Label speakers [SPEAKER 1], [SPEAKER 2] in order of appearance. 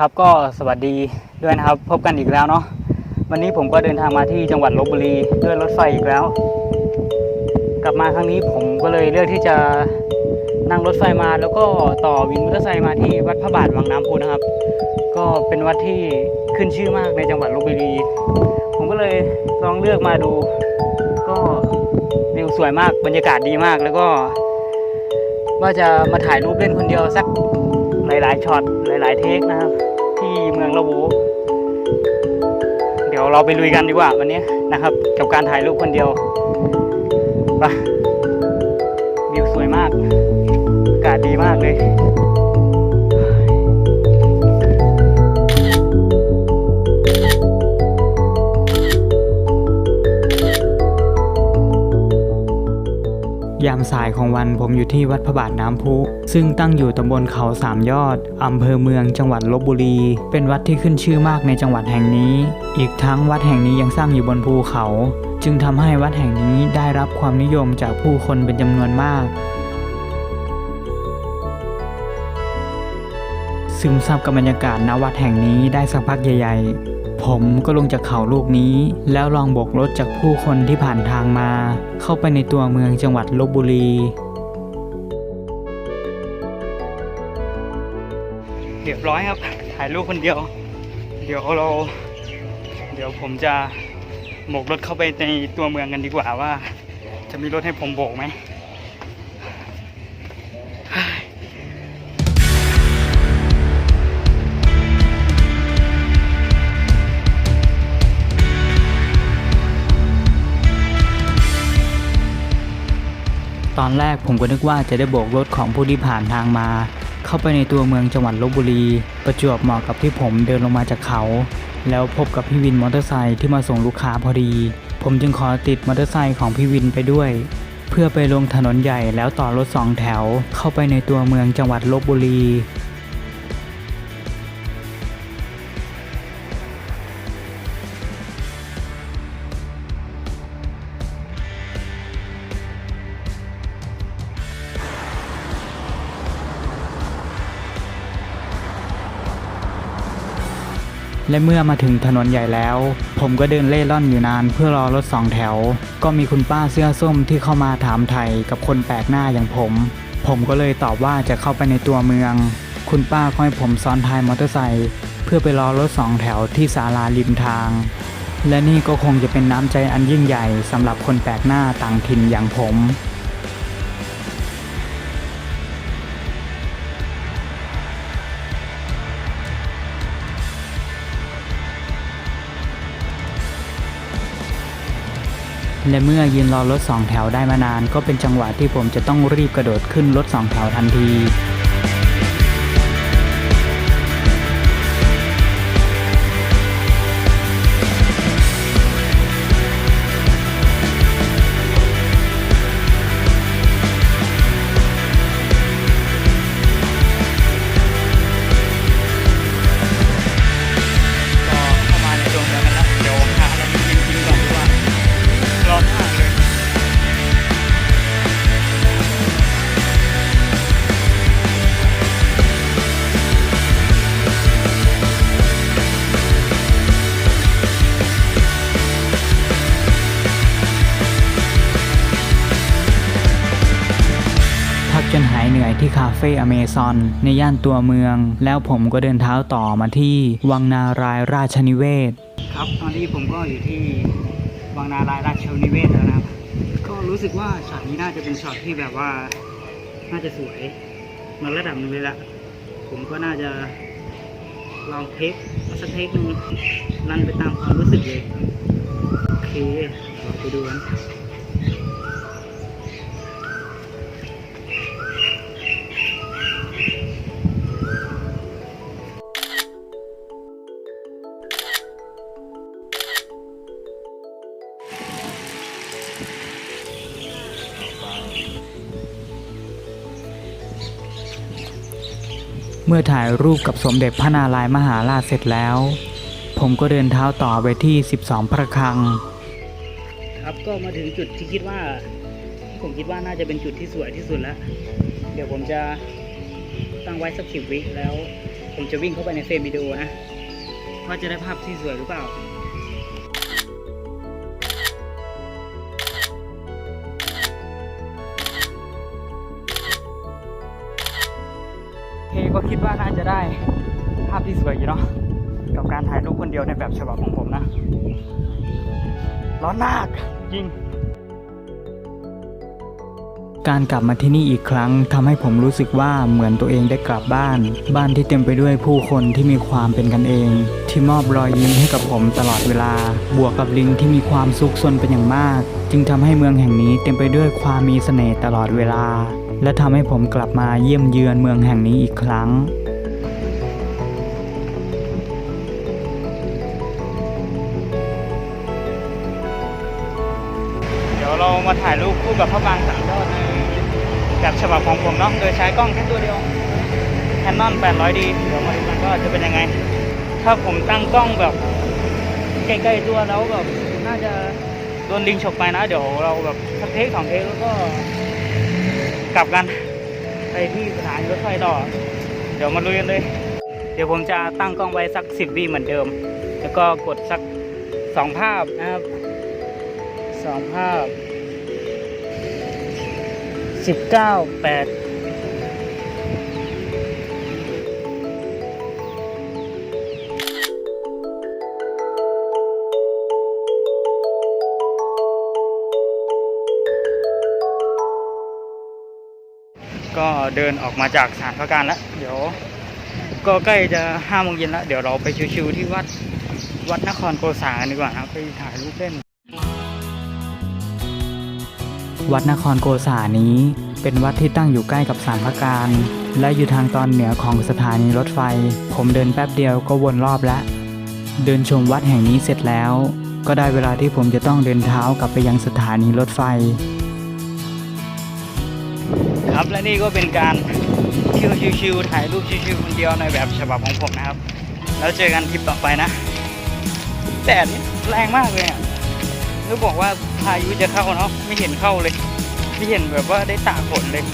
[SPEAKER 1] ครับก็สวัสดีด้วยนะครับพบกันอีกแล้วเนาะวันนี้ผมก็เดินทางมาที่จังหวัดลบบุรีด้วยรถไฟอีกแล้ว กลับมาครั้งนี้ผมก็เลยเลือกที่จะนั่งรถไฟมาแล้วก็ต่อวินมอเตอร์ไซค์มาที่วัดพระบาทวังน้ำพุนะครับ ก็เป็นวัดที่ขึ้นชื่อมากในจังหวัดลบบุรี ผมก็เลยลองเลือกมาดู ก็วิวสวยมากบรรยากาศดีมากแล้วก็ ว่าจะมาถ่ายรูปเล่นคนเดียวสัก หลายๆช็อตหลายๆเทคนะครับ ที่เมืองละโวเดี๋ยวเราไปลุยกันดีกว่าวันนี้นะครับ กับการถ่ายรูปคนเดียวไปวิวสวยมากอากาศดีมากเลยามสายของวันผมอยู่ที่วัดพระบาทน้ำพุ ซึ่งตั้งอยู่ตำบลเขาสามยอดอำเภอเมืองจังหวัดลบบุรี เป็นวัดที่ขึ้นชื่อมากในจังหวัดแห่งนี้ อีกทั้งวัดแห่งนี้ยังสร้างอยู่บนภูเขา จึงทำให้วัดแห่งนี้ได้รับความนิยมจากผู้คนเป็นจำนวนมาก ซึมซับกับบรรยากาศณวัดแห่งนี้ได้สักพักใหญ่ ๆ ผมก็ลงจากเขาลูกนี้ แล้วลองโบกรถจากผู้คนที่ผ่านทางมา เข้าไปในตัวเมืองจังหวัดลบบุรีเรียบร้อยครับ ถ่ายรูปคนเดียว เดี๋ยวเรา เดี๋ยวผมจะโบกรถเข้าไปในตัวเมืองกันดีกว่าว่า จะมีรถให้ผมโบกไหม ตอนแรกผมก็นึกว่าจะได้โบกรถของผู้ที่ผ่านทางมา เข้าไปในตัวเมืองจังหวัดลบบุรี ประจวบเหมาะกับที่ผมเดินลงมาจากเขา แล้วพบกับพี่วินมอเตอร์ไซค์ที่มาส่งลูกค้าพอดี ผมจึงขอติดมอเตอร์ไซค์ของพี่วินไปด้วย เพื่อไปลงถนนใหญ่แล้วต่อรถสองแถว เข้าไปในตัวเมืองจังหวัดลบบุรี และเมื่อมาถึงถนนใหญ่แล้ว ผมก็เดินเล่ร่อนอยู่นานเพื่อรอรถสองแถว ก็มีคุณป้าเสื้อส้มที่เข้ามาถามไทยกับคนแปลกหน้าอย่างผม ผมก็เลยตอบว่าจะเข้าไปในตัวเมือง คุณป้าก็ให้ผมซ้อนท้ายมอเตอร์ไซค์เพื่อไปรอรถสองแถวที่ศาลาริมทาง และนี่ก็คงจะเป็นน้ำใจอันยิ่งใหญ่สำหรับคนแปลกหน้าต่างถิ่นอย่างผม และเมื่อยืนรอรถสองแถวได้มานาน ก็เป็นจังหวะที่ผมจะต้องรีบกระโดดขึ้นรถสองแถวทันที ที่คาเฟ่อเมซอนในย่านตัวเมือง แล้วผมก็เดินเท้าต่อมาที่วังนารายราชนิเวศ ครับตอนนี้ผมก็อยู่ที่วังนารายราชนิเวศแล้วนะครับ ก็รู้สึกว่าช็อตนี้น่าจะเป็นช็อตที่แบบว่าน่าจะสวยมาระดับหนึงเลยละผมก็น่าจะลองเทคเอาสักเทคหนึงรันไปตามความรู้สึกเลยโอเคเราไปดูกัน เมื่อถ่ายรูปกับสมเด็จพระนารายณ์มหาราชเสร็จแล้ว ผมก็เดินเท้าต่อไปที่ 12 พระคลัง ครับก็มาถึงจุดที่คิดว่าผมคิดว่าน่าจะเป็นจุดที่สวยที่สุดแล้ว เดี๋ยวผมจะตั้งไว้สักสิบวิแล้ว
[SPEAKER 2] ผมจะวิ่งเข้าไปในเฟรมวิดีโอนะว่าจะได้ภาพที่สวยหรือเปล่า ก็คิดว่าน่าจะได้ภาพที่สวยอยู่เนาะกับการถ่ายรูปคนเดียวในแบบฉบับของผมนะ ร้อนมากจริงการกลับมาที่นี่อีกครั้งทำให้ผมรู้สึกว่าเหมือนตัวเองได้กลับบ้าน บ้านที่เต็มไปด้วยผู้คนที่มีความเป็นกันเอง ที่มอบรอยยิ้มให้กับผมตลอดเวลา บวกกับลิงที่มีความซุกซนเป็นอย่างมาก จึงทำให้เมืองแห่งนี้เต็มไปด้วยความมีเสน่ห์ตลอดเวลา และทำให้ผมกลับมาเยี่ยมเยือนเมืองแห่งนี้อีกครั้ง เดี๋ยวเรามาถ่ายรูปคู่กับพระบางสามยอดในแบบฉบับของผมเนาะโดยใช้กล้องแค่ตัวเดียว Canon 800D เดี๋ยวมาดูกันว่าจะเป็นยังไง ถ้าผมตั้งกล้องแบบใกล้ๆตัวแล้วแบบน่าจะโดนลิงฉกไปนะ เดี๋ยวเราแบบสักเทคสองเทคแล้วก็ กลับกัน ไปที่สถานีรถไฟต่อ เดี๋ยวมาลุยกันเลย เดี๋ยวผมจะตั้งกล้องไว้สักสิบวิเหมือนเดิม แล้วก็กดสักสองภาพนะครับสองภาพสิบเก้าแปด ก็เดินออกมาจากสถานพระการแล้ว เดี๋ยว ก็ใกล้จะห้าโมงเย็นแล้ว เดี๋ยวเราไปชิวๆที่วัดวัดนครโกษากันดีกว่าครับไปถ่ายรูปเล่น วัดนครโกษานี้ เป็นวัดที่ตั้งอยู่ใกล้กับสารพระการ และอยู่ทางตอนเหนือของสถานีรถไฟ ผมเดินแป๊บเดียวก็วนรอบแล้ว เดินชมวัดแห่งนี้เสร็จแล้ว ก็ได้เวลาที่ผมจะต้องเดินเท้ากลับไปยังสถานีรถไฟ ครับและนี่ก็เป็นการชิวๆถ่ายรูปชิวๆคนเดียวในแบบฉบับของผมนะครับ แล้วเจอกันทริปต่อไปนะแดดนี่แรงมากเลยอะรู้บอกว่าพายุจะเข้าเนาะไม่เห็นเข้าเลย ไม่เห็นแบบว่าได้ตากฝนเลย